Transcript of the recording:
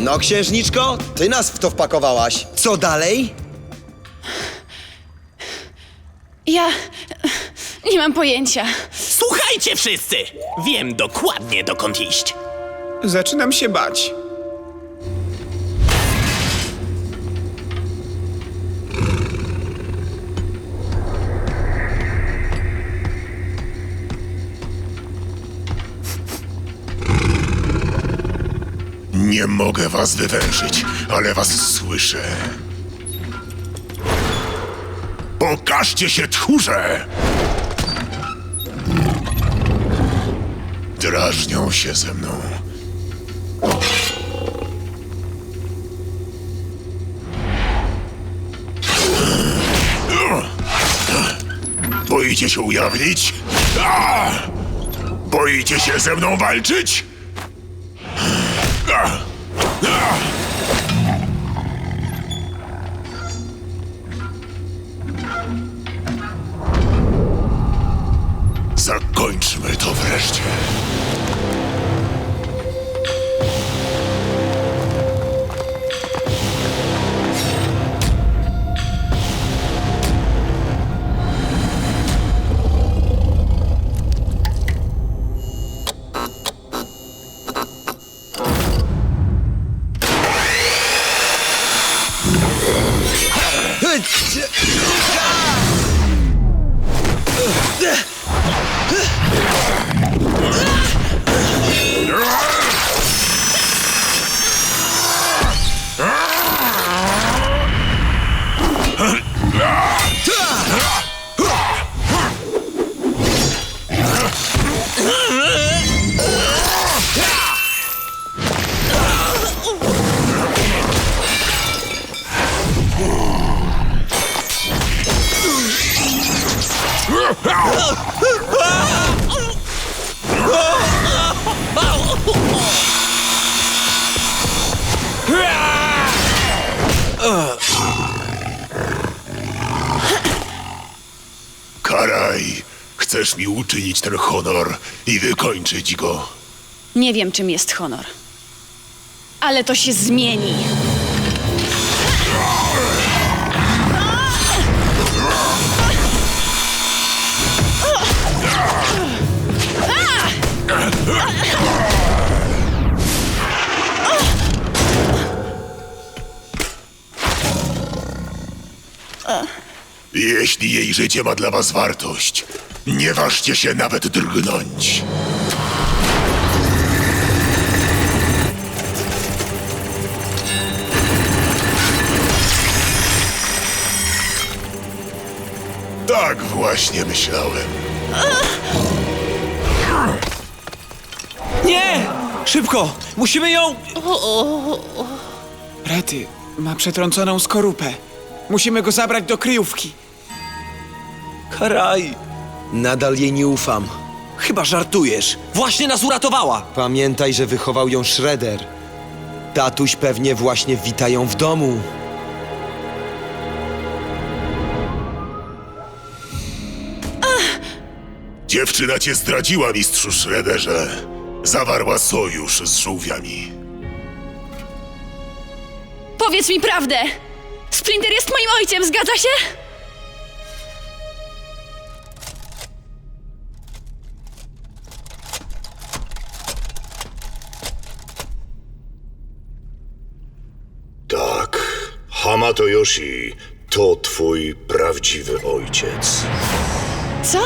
No, księżniczko, ty nas w to wpakowałaś. Co dalej? Ja. Nie mam pojęcia. Słuchajcie wszyscy! Wiem dokładnie dokąd iść. Zaczynam się bać. Nie mogę was wywężyć, ale was słyszę. Pokażcie się, tchórze! Drażnią się ze mną. Boicie się ujawnić? Boicie się ze mną walczyć? Zakończmy to wreszcie. っ Karaj, chcesz mi uczynić ten honor i wykończyć go. Nie wiem, czym jest honor. Ale to się zmieni. Jeśli jej życie ma dla was wartość, nie ważcie się nawet drgnąć. Tak właśnie myślałem. Nie! Szybko! Musimy ją... Rety ma przetrąconą skorupę. Musimy go zabrać do kryjówki. Karaj. Nadal jej nie ufam. Chyba żartujesz. Właśnie nas uratowała. Pamiętaj, że wychował ją Shredder. Tatuś pewnie właśnie wita ją w domu. Dziewczyna cię zdradziła, mistrzu Shredderze. Zawarła sojusz z żółwiami. Powiedz mi prawdę! Splinter jest moim ojcem, zgadza się? Tak, Hamato Yoshi to twój prawdziwy ojciec. Co?